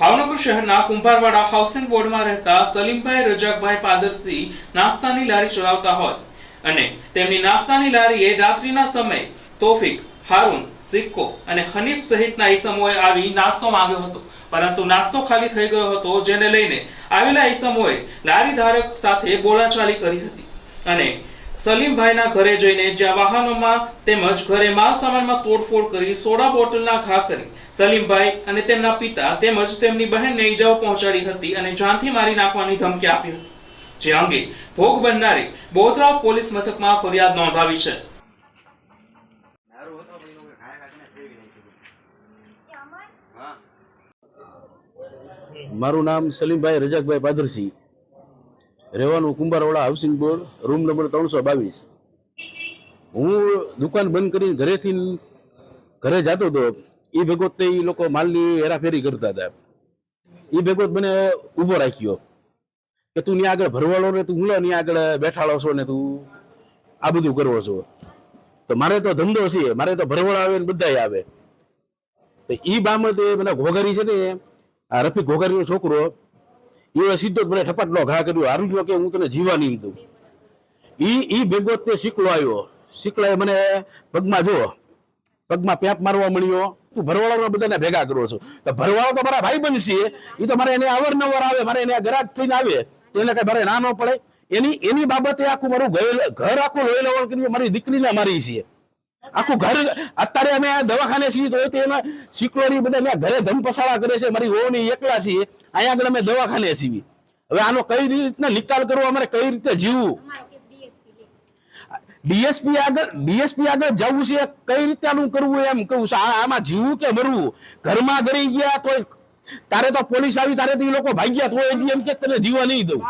ભાવનગર શહેરના કુંભારવાડા હાઉસિંગ બોર્ડમાં રહેતા સલીમભાઈ રજાકભાઈ પાદરસી નાસ્તાની લારી ચલાવતા હોય અને તેમની નાસ્તાની લારીએ રાત્રિના સમયે તોફિક, હારૂન, સિક્કો અને હનીફ સહિતના ઈસમોએ આવી નાસ્તો માંગ્યો હતો. પરંતુ નાસ્તો ખાલી થઈ ગયો હતો, જેને લઈને આવેલા ઈસમોએ લારી ધારક સાથે બોલાચાલી કરી હતી. અને સલીમભાઈના ઘરે જઈને જ્યાં વાહનોમાં તેમજ ઘરે માલ સામાનમાં તોડફોડ કરી સોડા બોટલના ઘા કરી સલીમભાઈ અને તેમના પિતા તેમજ તેમની બહેનને ઈજાઓ પહોંચાડી હતી અને જાનથી મારી નાખવાની ધમકી આપી હતી. જે અંગે ભોગ બનનારે બોધરાવ પોલીસ મથકમાં ફરિયાદ નોંધાવી છે. મારું નામ સલીમભાઈ રજાકભાઈ પાદરસિંહ. રહેવાનું Kumbharwada housing board, room number ત્રણસો બાવીસ. હું દુકાન બંધ કરીને ઘરેથી ઘરે જતો હતો. એ ભેગો એ લોકો માલની હેરાફેરી કરતા હતા. એ ભેગો મને ઊભો રાખ્યો કે તું ત્યાં આગળ ભરવાડો ને તું હું ત્યાં આગળ બેઠાડો છો ને તું આ બધું કરવો છો. તો મારે તો ધંધો છે, મારે તો ભરવાડ આવે ને બધા આવે. તો એ બાબતે મને ઘોઘરી છે ને, આ રફી ઘોઘરીનો છોકરો એ સીધો જ મને ઠપાટલો ઘા કર્યો હારું જો કે હું તને જીવા નહીં દઉં. એ એ ભેગો તે શીકલો આવ્યો. શીકલાએ મને પગમાં જો પગમાં પેપ મારવા મળ્યો. તું ભરવાળાના બધાને ભેગા કરો છો. તો ભરવાળો તો મારા ભાઈ બનશે એ તો મારે એને અવારનવાર આવે, મારે એને ગરાક થઈને આવે. તો એને કઈ મારે ના ન પડે. એની એની બાબતે આખું મારું ઘર- આખું લોહી લવણ કરી મારી દીકરીને મારી છીએ. આખું ઘર, અત્યારે અમે દવાખાને છીએ, તો એના શીકલોની બધા ઘરે ધમ પસાડા કરે છે. મારી વહુની એકલા છીએ. અહીંયા આગળ અમે દવાખાને છીએ. હવે આનો કઈ રીતના નિકાલ કરવો, અમારે કઈ રીતે જીવવું? ડીએસપી આગળ ડીએસપી આગળ જવું છે, કઈ રીતે આનું કરવું એમ કહું છું. આમાં જીવવું કે મરવું? ઘરમાં ગરી ગયા તો તારે તો પોલીસ આવી, તારે તો એ લોકો ભાગ્યા તો એમ કે તને જીવવા નહીં દઉં.